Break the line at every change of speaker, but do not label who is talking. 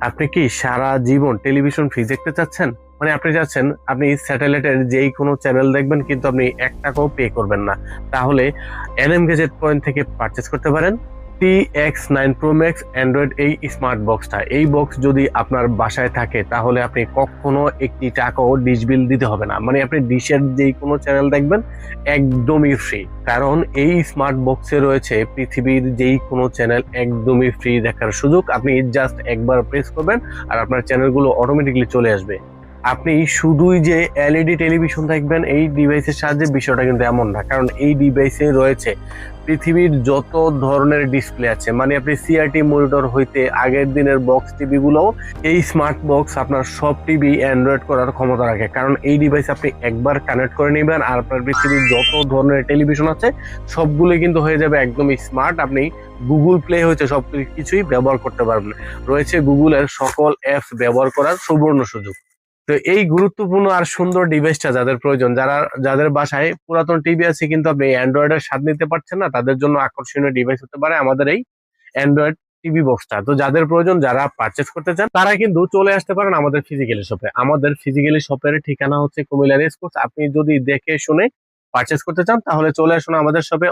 আপনি কি সারা জীবন television free দেখতে চাচ্ছেন? মানে আপনি চাচ্ছেন, আপনি স্যাটেলাইটের যেই কোনো চ্যানেল দেখবেন কিন্তু আপনি এক টাকাও পে করবেন না। তাহলে এনএম গেজেট পয়েন্ট থেকে পারচেস করতে পারেন। T X nine max android এই স্মার্ট বক্সটা এই বক্স যদি আপনার বাসায় থাকে, তাহলে আপনি কখনো একটি টাকাও ডিশ বিল দিতে হবে না। মানে আপনি ডিশের যেই কোনো চ্যানেল দেখবেন, একদমই ফ্রি কারণ এই স্মার্ট বক্সে রয়েছে পৃথিবীর যেই কোনো চ্যানেল একদমই ফ্রি দেখার সুযোগ। আপনি জাস্ট একবার প্রেস করবেন আর আপনার চ্যানেলগুলো অটোমেটিকলি চলে আসবে। আপনি শুধুই যে এলইডি টেলিভিশন দেখবেন, এই ডিভাইসের সাহায্যে বিষয়টা কিন্তু এমন না। কারণ এই ডিভাইসে রয়েছে পৃথিবীর যত ধরনের ডিসপ্লে আছে। মানে আপনি সিআরটি মনিটর হইতে আগের দিনের বক্স টিভি গুলোও এই স্মার্ট বক্স আপনার সব টিভি অ্যান্ড্রয়েড করার ক্ষমতা রাখে। কারণ এই ডিভাইস আপনি একবার কানেক্ট করে নেবেন আর আপনার পৃথিবীর যত ধরনের টেলিভিশন আছে সবগুলোই কিন্তু হয়ে যাবে একদমই স্মার্ট আপনি গুগল প্লে হয়েছে সব কিছুই ব্যবহার করতে পারবেন। রয়েছে গুগলের সকল অ্যাপস ব্যবহার করার সুবর্ণ সুযোগ। তো এই গুরুত্বপূর্ণ আর সুন্দর ডিভাইসটা যাদের প্রয়োজন, যারা, যাদের বাসায় পুরাতন টিভি আছে কিন্তু আপনি অ্যান্ড্রয়েডের স্বাদ নিতে পারছেন না, তাদের জন্য আকর্ষণীয় ডিভাইস হতে পারে আমাদের এই অ্যান্ড্রয়েড টিভি বক্সটা তো যাদের প্রয়োজন, যারা পারচেস করতে চান, তারা কিন্তু চলে আসতে পারেন আমাদের ফিজিক্যালি শপে আমাদের ফিজিক্যালি শপের ঠিকানা হচ্ছে কুমিল্লা রেসকোর্স আপনি যদি দেখে শুনে পারচেস করতে চান, তাহলে চলে আসুন আমাদের শপে